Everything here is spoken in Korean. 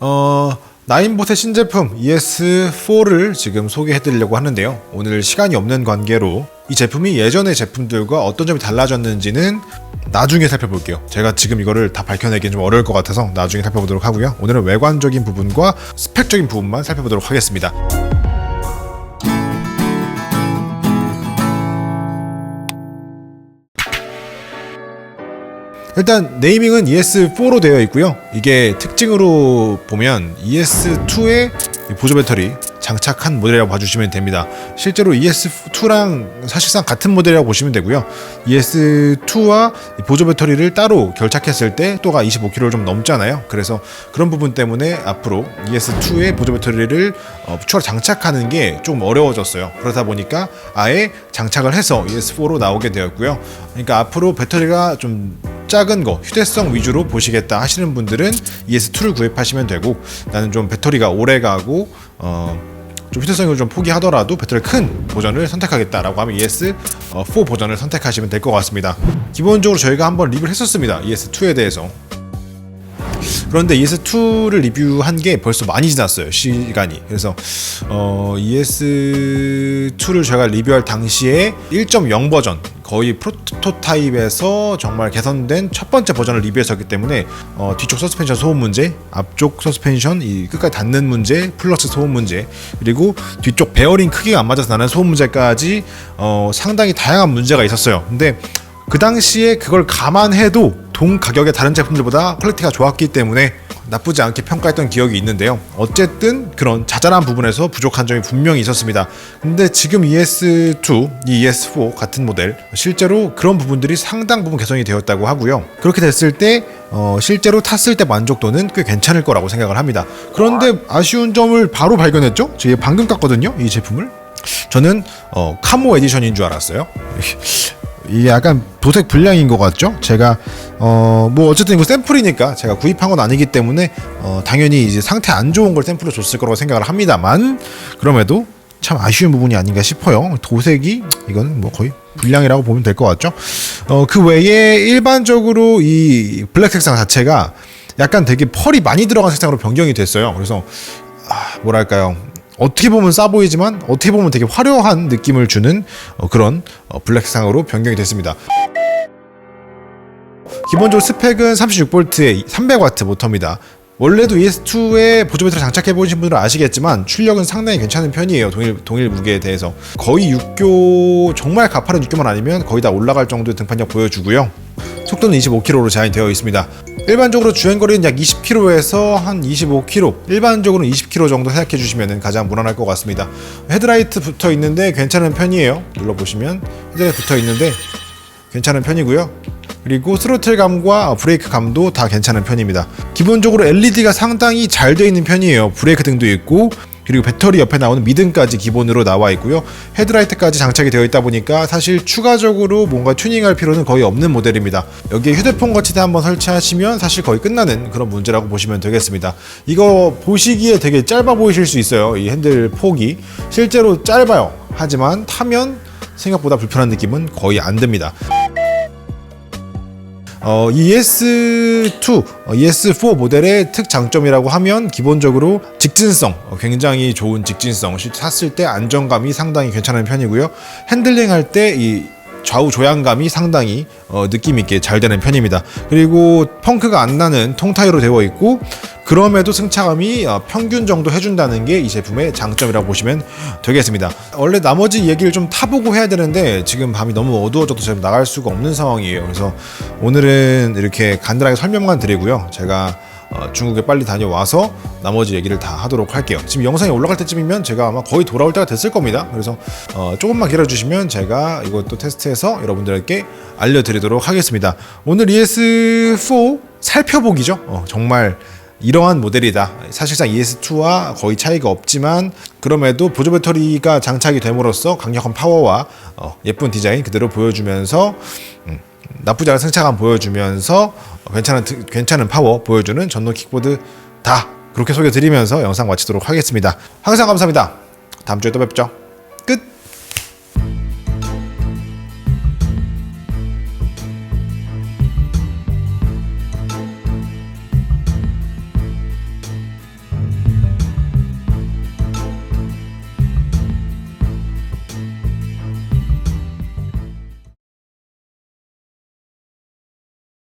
어, 나인봇의 신제품 ES4를 지금 소개해드리려고 하는데요. 오늘 시간이 없는 관계로 이 제품이 예전의 제품들과 어떤 점이 달라졌는지는 나중에 살펴볼게요. 제가 지금 이거를 다 밝혀내기는 좀 어려울 것 같아서 나중에 살펴보도록 하고요. 오늘은 외관적인 부분과 스펙적인 부분만 살펴보도록 하겠습니다. 일단 네이밍은 ES4로 되어 있고요. 이게 특징으로 보면 ES2의 보조 배터리 장착한 모델이라고 봐주시면 됩니다. 실제로 ES2랑 사실상 같은 모델이라고 보시면 되고요. ES2와 보조 배터리를 따로 결착했을 때 또가 25kg를 좀 넘잖아요. 그래서 그런 부분 때문에 앞으로 ES2의 보조 배터리를 어, 추가로 장착하는 게 좀 어려워졌어요. 그러다 보니까 아예 장착을 해서 ES4로 나오게 되었고요. 그러니까 앞으로 배터리가 좀 작은 거 휴대성 위주로 보시겠다 하시는 분들은 ES2를 구입하시면 되고 나는 좀 배터리가 오래 가고 어, 좀 휴대성을 좀 포기하더라도 배터리 큰 버전을 선택하겠다라고 하면 ES4 버전을 선택하시면 될 것 같습니다. 기본적으로 저희가 한번 리뷰를 했었습니다. ES2에 대해서. 그런데 ES2를 리뷰한 게 벌써 많이 지났어요 시간이 그래서 어, ES2를 제가 리뷰할 당시에 1.0 버전 거의 프로토타입에서 정말 개선된 첫 번째 버전을 리뷰했었기 때문에 어, 뒤쪽 서스펜션 소음 문제, 앞쪽 서스펜션 이 끝까지 닿는 문제, 플러스 소음 문제, 그리고 뒤쪽 베어링 크기가 안 맞아서 나는 소음 문제까지 어, 상당히 다양한 문제가 있었어요. 근데 그 당시에 그걸 감안해도 동 가격의 다른 제품들보다 퀄리티가 좋았기 때문에 나쁘지 않게 평가했던 기억이 있는데요. 어쨌든 그런 자잘한 부분에서 부족한 점이 분명히 있었습니다. 근데 지금 ES2, 이 ES4 같은 모델 실제로 그런 부분들이 상당 부분 개선이 되었다고 하고요. 그렇게 됐을 때 어, 실제로 탔을 때 만족도는 꽤 괜찮을 거라고 생각을 합니다. 그런데 아쉬운 점을 바로 발견했죠. 제가 방금 땄거든요. 이 제품을. 저는 어, 카모 에디션인 줄 알았어요. 이게 약간 도색 불량인 것 같죠? 제가 어 뭐 어쨌든 이거 샘플이니까 제가 구입한 건 아니기 때문에 어 당연히 이제 상태 안 좋은 걸 샘플로 줬을 거라고 생각을 합니다만 그럼에도 참 아쉬운 부분이 아닌가 싶어요. 도색이 이건 뭐 거의 불량이라고 보면 될 것 같죠? 어 그 외에 일반적으로 이 블랙 색상 자체가 약간 되게 펄이 많이 들어간 색상으로 변경이 됐어요. 그래서 아, 뭐랄까요? 어떻게 보면 싸 보이지만 어떻게 보면 되게 화려한 느낌을 주는 어, 그런 어, 블랙상으로 변경이 됐습니다. 기본적으로 스펙은 36V의 300W 모터입니다. 원래도 ES2에 보조 배터리 장착해 보신 분들은 아시겠지만 출력은 상당히 괜찮은 편이에요. 동일 동일 무게에 대해서 거의 6교 정말 가파른 6교만 아니면 거의 다 올라갈 정도의 등판력 보여주고요. 속도는 25km로 제한되어 있습니다. 일반적으로 주행거리는 약 20km에서 한 25km, 일반적으로는 20km 정도 생각해 주시면 가장 무난할 것 같습니다. 헤드라이트 붙어 있는데 괜찮은 편이에요. 눌러보시면 헤드라이트 붙어 있는데 괜찮은 편이고요. 그리고 스로틀 감과 브레이크 감도 다 괜찮은 편입니다. 기본적으로 LED가 상당히 잘 되어 있는 편이에요. 브레이크 등도 있고 그리고 배터리 옆에 나오는 미등까지 기본으로 나와 있고요. 헤드라이트까지 장착이 되어 있다 보니까 사실 추가적으로 뭔가 튜닝할 필요는 거의 없는 모델입니다. 여기에 휴대폰 거치대 한번 설치하시면 사실 거의 끝나는 그런 문제라고 보시면 되겠습니다. 이거 보시기에 되게 짧아 보이실 수 있어요. 이 핸들 폭이 실제로 짧아요. 하지만 타면 생각보다 불편한 느낌은 거의 안 듭니다. 어, ES2, 어, ES4 모델의 특장점이라고 하면 기본적으로 직진성, 어, 굉장히 좋은 직진성, 실- 탔을 때 안정감이 상당히 괜찮은 편이고요. 핸들링 할 때 이 좌우 조향감이 상당히 어, 느낌 있게 잘 되는 편입니다. 그리고 펑크가 안 나는 통타이로 되어 있고 그럼에도 승차감이 어, 평균 정도 해준다는 게 이 제품의 장점이라고 보시면 되겠습니다. 원래 나머지 얘기를 좀 타보고 해야 되는데 지금 밤이 너무 어두워져도 지금 나갈 수가 없는 상황이에요. 그래서 오늘은 이렇게 간단하게 설명만 드리고요. 제가 어, 중국에 빨리 다녀와서 나머지 얘기를 다 하도록 할게요. 지금 영상이 올라갈 때쯤이면 제가 아마 거의 돌아올 때가 됐을 겁니다. 그래서 어, 조금만 기다려주시면 제가 이것도 테스트해서 여러분들께 알려드리도록 하겠습니다. 오늘 ES4 살펴보기죠. 어, 정말 이러한 모델이다. 사실상 ES2와 거의 차이가 없지만 그럼에도 보조 배터리가 장착이 됨으로써 강력한 파워와 어, 예쁜 디자인 그대로 보여주면서 음, 나쁘지 않은 승차감 보여주면서 어, 괜찮은 드- 괜찮은 파워 보여주는 전동 킥보드 다 그렇게 소개드리면서 영상 마치도록 하겠습니다. 항상 감사합니다. 다음 주에 또 뵙죠.